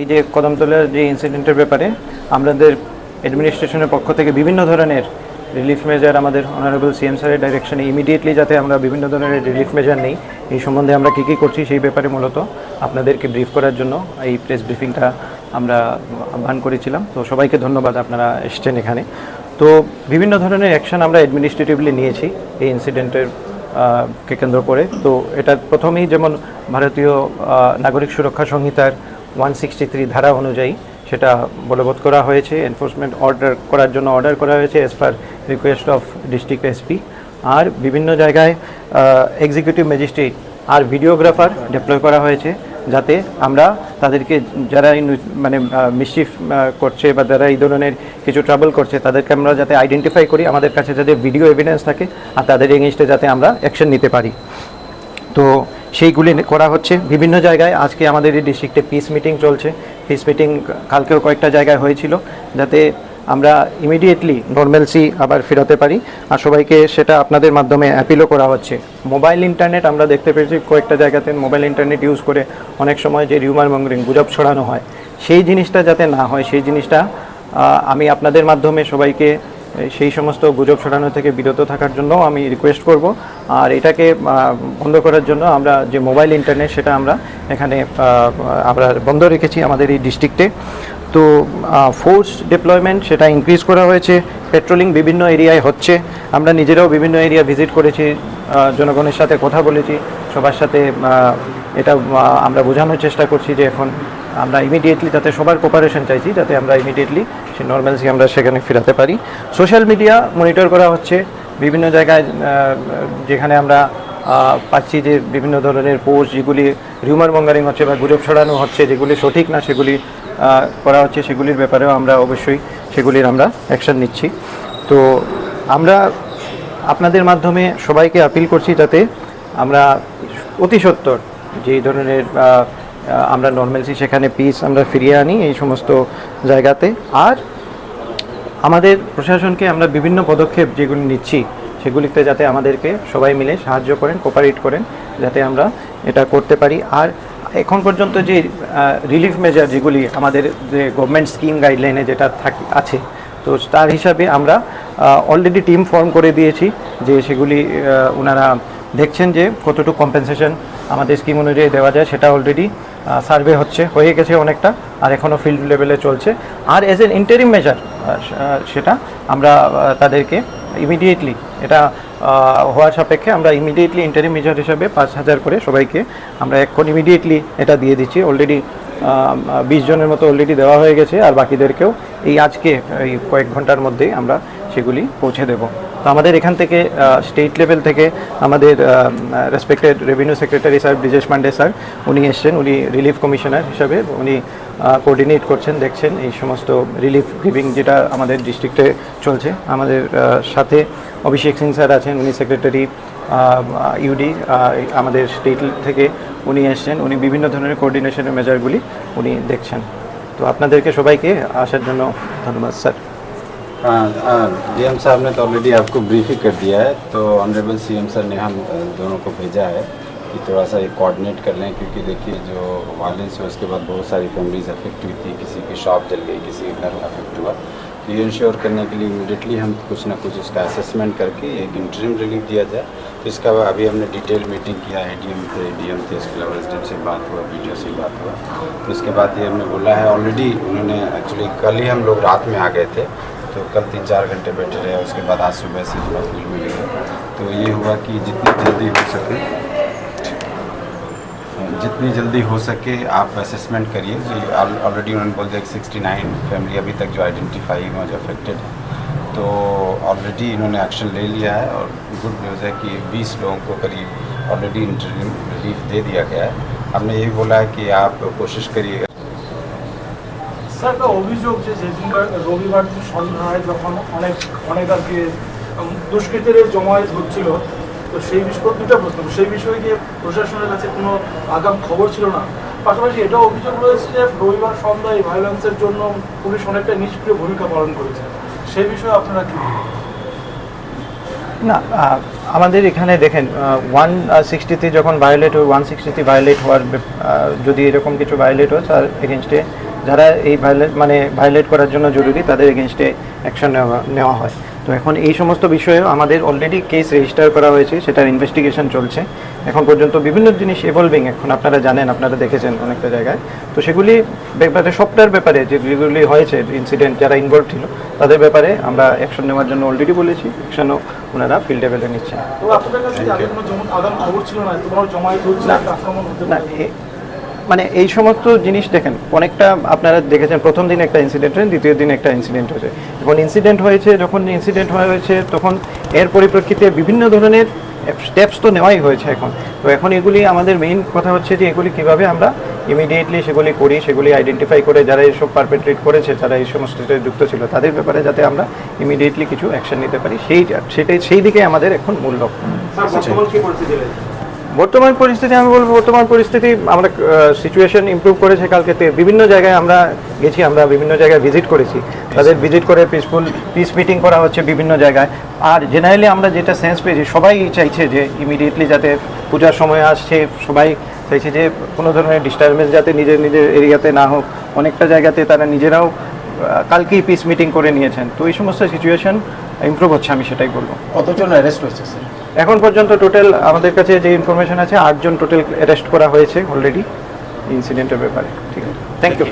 এই যে কদমতলার যে ইনসিডেন্টের ব্যাপারে, আমাদের অ্যাডমিনিস্ট্রেশনের পক্ষ থেকে বিভিন্ন ধরনের রিলিফ মেজার আমাদের অনারেবল সিএম স্যারের ডাইরেকশনে ইমিডিয়েটলি যাতে আমরা বিভিন্ন ধরনের রিলিফ মেজার নেই, এই সম্বন্ধে আমরা কী কী করছি সেই ব্যাপারে মূলত আপনাদেরকে ব্রিফ করার জন্য এই প্রেস ব্রিফিংটা আমরা আহ্বান করেছিলাম। তো সবাইকে ধন্যবাদ আপনারা এসছেন এখানে। তো বিভিন্ন ধরনের অ্যাকশন আমরা অ্যাডমিনিস্ট্রেটিভলি নিয়েছি এই ইনসিডেন্টের কে কেন্দ্র করে। তো এটা প্রথমেই যেমন ভারতীয় নাগরিক সুরক্ষা সংহিতার ওয়ান ধারা অনুযায়ী সেটা বলবৎ করা হয়েছে এনফোর্সমেন্ট অর্ডার করার জন্য অর্ডার করা হয়েছে as per request of district SP আর বিভিন্ন জায়গায় এক্সিকিউটিভ ম্যাজিস্ট্রেট আর ভিডিওগ্রাফার ডিপ্লয় করা হয়েছে যাতে আমরা তাদেরকে যারা মানে মিসচিফ করছে বা যারা এই ধরনের কিছু ট্রাবল করছে তাদেরকে আমরা যাতে আইডেন্টিফাই করি, আমাদের কাছে যাতে ভিডিও এভিডেন্স থাকে আর তাদের এগেনস্টে যাতে আমরা অ্যাকশন নিতে পারি। তো সেইগুলি করা হচ্ছে। বিভিন্ন জায়গায় আজকে আমাদের এই ডিস্ট্রিক্টে পিস মিটিং চলছে। পিস মিটিং কালকেও কয়েকটা জায়গায় হয়েছিল, যাতে আমরা ইমিডিয়েটলি নর্মালসি আবার ফেরাতে পারি। আর সবাইকে সেটা আপনাদের মাধ্যমে অ্যাপিলও করা হচ্ছে। মোবাইল ইন্টারনেট আমরা দেখতে পেয়েছি কয়েকটা জায়গাতে মোবাইল ইন্টারনেট ইউজ করে অনেক সময় যে রিউমার মঙ্গরিং গুজব ছড়ানো হয়। সেই জিনিসটা যাতে না হয়, সেই জিনিসটা আমি আপনাদের মাধ্যমে সবাইকে সেই সমস্ত গুজব ছড়ানো থেকে বিরত থাকার জন্য আমি রিকোয়েস্ট করব। আর এটাকে বন্ধ করার জন্য আমরা যে মোবাইল ইন্টারনেট সেটা আমরা এখানে আমরা বন্ধ রেখেছি আমাদের এই ডিস্ট্রিক্টে তো ফোর্স ডিপ্লয়মেন্ট সেটা ইনক্রিজ করা হয়েছে পেট্রোলিং বিভিন্ন এরিয়ায় হচ্ছে। আমরা নিজেরাও বিভিন্ন এরিয়া ভিজিট করেছি জনগণের সাথে কথা বলেছি, সবার সাথে এটা আমরা বোঝানোর চেষ্টা করছি যে এখন আমরা ইমিডিয়েটলি যাতে সবার কোপারেশন চাইছি, যাতে আমরা ইমিডিয়েটলি সেই নর্মালসি আমরা সেখানে ফেরাতে পারি। সোশ্যাল মিডিয়া মনিটর করা হচ্ছে। বিভিন্ন জায়গায় যেখানে আমরা পাচ্ছি যে বিভিন্ন ধরনের পোস্ট যেগুলি রিউমার মঙ্গারিং হচ্ছে বা গুজব ছড়ানো হচ্ছে, যেগুলি সঠিক না সেগুলি করা হচ্ছে, সেগুলির ব্যাপারেও আমরা অবশ্যই সেগুলির আমরা অ্যাকশন নিচ্ছি। তো আমরা আপনাদের মাধ্যমে সবাইকে আপিল করছি যাতে আমরা অতি সত্বর যে ধরনের আমরা নর্মালসি সেখানে পিস আমরা ফিরিয়ে আনি এই সমস্ত জায়গাতে। আর আমাদের প্রশাসনকে আমরা বিভিন্ন পদক্ষেপ যেগুলি নিচ্ছি, সেগুলিতে যাতে আমাদেরকে সবাই মিলে সাহায্য করেন কোপারেট করেন, যাতে আমরা এটা করতে পারি। আর এখন পর্যন্ত যে রিলিফ মেজার যেগুলি আমাদের যে গভর্নমেন্ট স্কিম গাইডলাইনে যেটা থাকি, আছে, তো তার হিসাবে আমরা অলরেডি টিম ফর্ম করে দিয়েছি যে সেগুলি ওনারা দেখছেন যে কতটুকু কম্পেনসেশন আমাদের স্কিম অনুযায়ী দেওয়া যায়, সেটা অলরেডি সার্ভে হচ্ছে, হয়ে গেছে অনেকটা, আর এখনও ফিল্ড লেভেলে চলছে। আর এজ এন ইন্টারিম মেজার সেটা আমরা তাদেরকে ইমিডিয়েটলি এটা হওয়ার সাপেক্ষে আমরা ইমিডিয়েটলি ইন্টারিম মেজার হিসাবে পাঁচ হাজার করে সবাইকে আমরা এখন ইমিডিয়েটলি এটা দিয়ে দিচ্ছি। অলরেডি বিশ জনের মতো অলরেডি দেওয়া হয়ে গেছে, আর বাকিদেরকেও এই আজকে, এই কয়েক ঘণ্টার মধ্যেই আমরা সেগুলি পৌঁছে দেব। তো আমাদের এখান থেকে স্টেট লেভেল থেকে আমাদের respected revenue secretary sir Brijesh Pandey sir উনি এসছেন, উনি রিলিফ কমিশনার হিসাবে, উনি কোঅর্ডিনেট করছেন, দেখছেন এই সমস্ত রিলিফ গিভিং যেটা আমাদের ডিস্ট্রিক্টে চলছে। আমাদের সাথে অভিষেক সিং স্যার আছেন, উনি সেক্রেটারি ইউডি আমাদের স্টেট থেকে উনি এসছেন, উনি বিভিন্ন ধরনের কোঅর্ডিনেশনের মেজারগুলি উনি দেখছেন। তো আপনাদেরকে সবাইকে আসার জন্য ধন্যবাদ স্যার हाँ डीएम साहब ने तो ऑलरेडी आपको ब्रीफ ही कर दिया है तो ऑनरेबल सीएम सर ने हम दोनों को भेजा है कि थोड़ा सा ये कोऑर्डिनेट कर लें, क्योंकि देखिए जो वायलेंस है उसके बाद बहुत सारी फैमिलीज़ अफेक्ट हुई थी, किसी की शॉप जल गई, किसी का घर अफेक्ट हुआ। तो ये इंश्योर करने के लिए इमीडिएटली हम कुछ ना कुछ इसका असेसमेंट करके एक इंटरिम रिलीफ दिया जाए। तो इसका अभी हमने डिटेल मीटिंग किया है डी एम थे डी एम थे, इसके अलावा एस से बात हुआ बी से बात हुआ। तो इसके बाद ये हमने बोला है ऑलरेडी उन्होंने एक्चुअली कल ही हम लोग रात में आ गए थे। तो कल तीन चार घंटे बैठे रहे, उसके बाद आज सुबह से थोड़ा फील गया तो ये हुआ कि जितनी जल्दी हो सके, जितनी जल्दी हो सके आप असेसमेंट करिए। जो ऑलरेडी उन्होंने बोल दिया कि सिक्सटी नाइन फैमिली अभी तक जो आइडेंटिफाई हुआ जो अफेक्टेड तो ऑलरेडी इन्होंने एक्शन ले लिया है और गुड न्यूज़ है कि 20 लोगों को करीब ऑलरेडी इंटरव्यू रिलीफ दे दिया गया है। हमने ये भी बोला है कि आप कोशिश करिएगा স্যার একটা অভিযোগ যে সেদিনকার রবিবার সন্ধ্যায় যখন অনেক অনেক আর কি দুষ্কৃতীদের জমায়েত হচ্ছিল, তো সেই বিষয় দুটা প্রশ্ন। সেই বিষয়ে গিয়ে প্রশাসনের কাছে কোনো আগাম খবর ছিল না। পাশাপাশি এটাও অভিযোগ রয়েছে যে রবিবার সন্ধ্যায় ভায়োলেন্সের জন্য পুলিশ অনেকটা নিষ্ক্রিয় ভূমিকা পালন করেছে। সেই বিষয়ে আপনারা কি না আমাদের এখানে দেখেন ওয়ান সিক্সটিতে যখন ভায়োলেট ওয়ান সিক্সটিতে ভায়োলেট হওয়ার যদি এরকম কিছু ভায়োলেট হয়, তার এগেনস্টে যারা এই ভায়োলেট মানে ভায়োলেট করার জন্য জরুরি তাদের এগেনস্টে অ্যাকশন নেওয়া নেওয়া হয়। তো এখন এই সমস্ত বিষয়েও আমাদের অলরেডি কেস রেজিস্টার করা হয়েছে সেটার ইনভেস্টিগেশন চলছে। এখন পর্যন্ত বিভিন্ন জিনিস ইভলভিং এখন আপনারা জানেন আপনারা দেখেছেন অনেকটা জায়গায়। তো সেগুলি ব্যাপারে সবটার ব্যাপারে যেগুলি হয়েছে ইনসিডেন্ট যারা ইনভলভ ছিল তাদের ব্যাপারে আমরা অ্যাকশন নেওয়ার জন্য অলরেডি বলেছি। অ্যাকশনও ওনারা ফিল্ড লেভেলে নিচ্ছেন। না? মানে এই সমস্ত জিনিস দেখেন, অনেকটা আপনারা দেখেছেন, প্রথম দিন একটা ইনসিডেন্ট হয়েছে দ্বিতীয় দিন একটা ইনসিডেন্ট হয়েছে। এখন ইনসিডেন্ট হয়েছে, যখন ইনসিডেন্ট হয়েছে, তখন এর পরিপ্রেক্ষিতে বিভিন্ন ধরনের স্টেপস তো নেওয়াই হয়েছে এখন। তো এখন এগুলি আমাদের মেইন কথা হচ্ছে যে এগুলি কীভাবে আমরা ইমিডিয়েটলি সেগুলি করি, সেগুলি আইডেন্টিফাই করে, যারা এইসব পারপেট্রেট করেছে, যারা এই সমস্ত যুক্ত ছিল, তাদের ব্যাপারে যাতে আমরা ইমিডিয়েটলি কিছু অ্যাকশন নিতে পারি, সেই, সেটাই, সেই দিকে আমাদের এখন মূল লক্ষ্য। বর্তমান পরিস্থিতি আমি বলব, বর্তমান পরিস্থিতি আমরা সিচুয়েশন ইমপ্রুভ করেছে কালকেতে বিভিন্ন জায়গায় আমরা গেছি, আমরা বিভিন্ন জায়গায় ভিজিট করেছি। তাদের ভিজিট করে পিসফুল পিস মিটিং করা হচ্ছে বিভিন্ন জায়গায়। আর জেনারেলি আমরা যেটা সেন্স পেয়েছি, সবাই চাইছে যে ইমিডিয়েটলি যাতে পূজার সময় আসছে, সবাই চাইছে যে কোনো ধরনের ডিস্টারবেন্স যাতে নিজের নিজের এরিয়াতে না হোক। অনেকটা জায়গাতে তারা নিজেরাও কালকেই পিস মিটিং করে নিয়েছেন। তো এই সমস্ত সিচুয়েশন ইমপ্রুভ হচ্ছে, আমি সেটাই বলব। কতজন অ্যারেস্ট হয়েছে স্যার এখন পর্যন্ত টোটাল আমাদের কাছে যে ইনফরমেশন আছে, আটজন টোটাল অ্যারেস্ট করা হয়েছে অলরেডি ইনসিডেন্টের ব্যাপারে। ঠিক আছে। Thank you